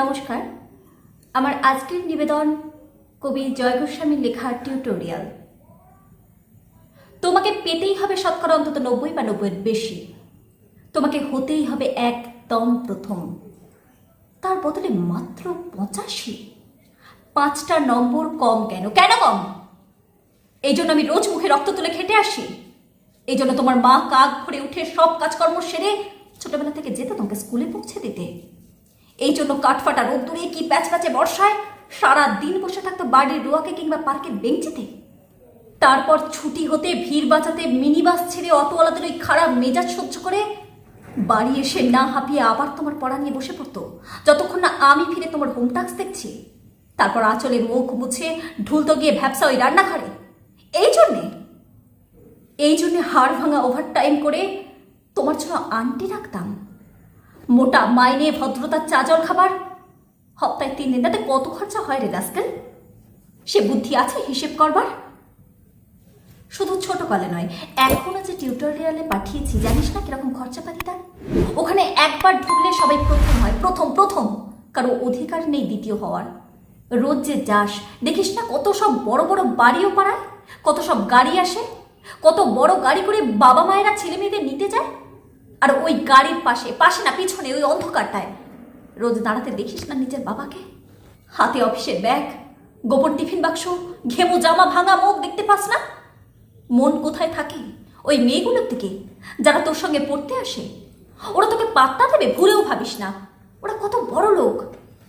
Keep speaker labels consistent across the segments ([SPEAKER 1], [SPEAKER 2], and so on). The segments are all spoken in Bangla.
[SPEAKER 1] নমস্কার। আমার আজকের নিবেদন কবি জয় গোস্বামীর লেখা টিউটোরিয়াল। তোমাকে পেতেই হবে শতকরা অন্তত নব্বই বা নব্বইয়ের বেশি। তোমাকে হতেই হবে একদম প্রথম। তার বদলে মাত্র পঁচাশি। পাঁচটা নম্বর কম কেন? কেন কম? এই জন্য আমি রোজ মুখে রক্ত তুলে খেটে আসি। এই জন্য তোমার মা কাক ভরে উঠে সব কাজকর্ম সেরে ছোটবেলা থেকে যেতে তোমাকে স্কুলে পৌঁছে দিতে। এই জন্য কাঠফাটা রোদ্দুরে কি প্যাচ প্যাচে বর্ষায় সারা দিন বসে থাকতো বাড়ির রোয়াকে কিংবা পার্কের বেঞ্চিতে? তারপর ছুটি হতে ভিড় বাঁচাতে মিনি বাস ছেড়ে অত অটোওয়ালাদের ওই খারাপ মেজাজ সহ্য করে বাড়ি এসে না হাঁপিয়ে আবার তোমার পড়া নিয়ে বসে পড়তো। যতক্ষণ না আমি ফিরে তোমার হোম টাস্ক দেখছি। তারপর আঁচলে মুখ মুছে ঢুলতো গিয়ে ভ্যাবসা ওই রান্নাঘরে। এই জন্যে? এই জন্যে হাড় ভাঙা ওভার টাইম করে তোমার জন্য আন্টি রাখতাম। মোটা মাইনে ভদ্রতার চা জল খাবার? হপ্তায় তিন দিন, তাতে কত খরচা হয় রে রাস্কেল? সে বুদ্ধি আছে হিসেব করবার? শুধু ছোট কলে নয়, এখনও যে টিউটোরিয়ালে পাঠিয়েছি, জানিস না কীরকম খরচাপাতি তার ওখানে একবার ঢুকলে সবাই প্রথম হয়, প্রথম প্রথম। কারও অধিকার নেই দ্বিতীয় হওয়ার। রোজ যে যাস, দেখিস না কত সব বড় বড় বাড়িও পাড়ায়? কত সব গাড়ি আসে? কত বড় গাড়ি করে বাবা মায়েরা ছেলে মেয়েদের নিতে যায়? আর ওই গাড়ির পাশে পাশে না, পিছনে, ওই অন্ধকারটায়। রোজ দাঁড়াতে দেখিস না নিজের বাবাকে? হাতে অফিসের ব্যাগ, গোপন টিফিন বাক্স, ঘেমো জামা ভাঙা মুখ দেখতে পাস না? মন কোথায় থাকে ওই মেয়েগুলোর দিকে, যারা তোর সঙ্গে পড়তে আসে? ওরা তোকে পাত্তা দেবে, ভুলেও ভাবিস না। ওরা কত বড় লোক।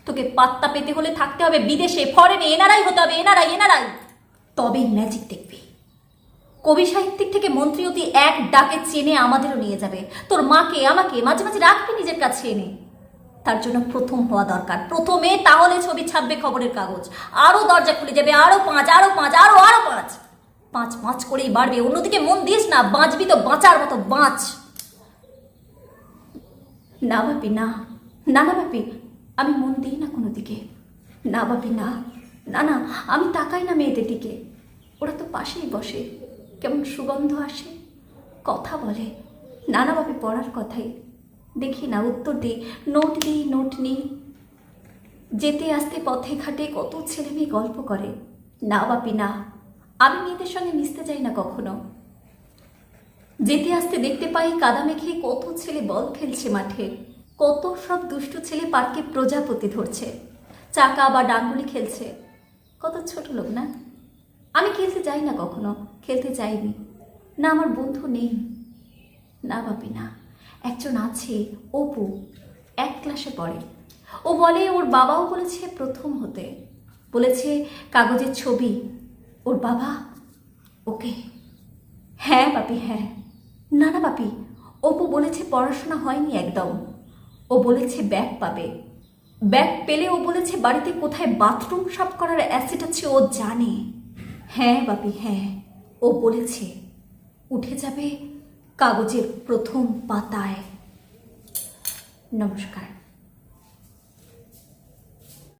[SPEAKER 1] তোকে পাত্তা পেতে হলে থাকতে হবে বিদেশে ফরেনে এনারাই হতে হবে, এনারাই এনারাই। তবেই ম্যাজিক দেখবি। কবি সাহিত্যিক থেকে মন্ত্রী অতি এক ডাকে চেনে আমাদেরও নিয়ে যাবে। তোর মাকে, আমাকে মাঝে মাঝে রাখবি নিজের কাছে এনে। তার জন্য প্রথম হওয়া দরকার। প্রথমে তাহলে ছবি ছাপবে খবরের কাগজ। আরও দরজা খুলে যাবে, আরও পাঁচ আরও পাঁচ, আরও আরও পাঁচ। পাঁচ পাঁচ করেই বাড়বে। অন্যদিকে মন দিস না, বাঁচবি তো বাঁচার মতো, বাঁচ। না বাপি না। না না বাপি আমি মন দিই না কোনো দিকে। না বাপি না। না না, আমি তাকাই না মেয়েদের দিকে। ওরা তো পাশেই বসে। কেমন সুগন্ধ আসে? কথা বলে। নানাভাবে পড়ার কথাই। দেখি না উত্তর দিই। নোট দিই, নোট নিই। যেতে আসতে, পথে ঘাটে কত ছেলে মেয়ে গল্প করে। না বাপি, না। আমি মেয়েদের সঙ্গে মিশতে যাই না কখনো। যেতে আসতে দেখতে পাই কাদা মেখে কত ছেলে বল খেলছে মাঠে। কত সব দুষ্টু ছেলে পার্কে প্রজাপতি ধরছে। চাকা বা ডাঙ্গুলি খেলছে। কত ছোট লোক না? আমি খেলতে যাই না কখনো, খেলতে যাইনি। না, আমার বন্ধু নেই। না, বাপি, না। একজন আছে, অপু, এক ক্লাসে পড়ে। ও বলে, ওর বাবাও বলেছে প্রথম হতে। বলেছে, কাগজের ছবি। ওর বাবা? ওকে। হ্যাঁ বাপি হ্যাঁ। না না, বাপি, অপু বলেছে পড়াশোনা হয়নি একদম। ও বলেছে ব্যাগ পাবে। ব্যাগ পেলে ও বলেছে, বাড়িতে কোথায় বাথরুম সাফ করার অ্যাসিড আছে, ও জানে। হ্যাঁ বাপি হ্যাঁ। ও বলেছে উঠে যাবে কাগজের প্রথম পাতায়। নমস্কার।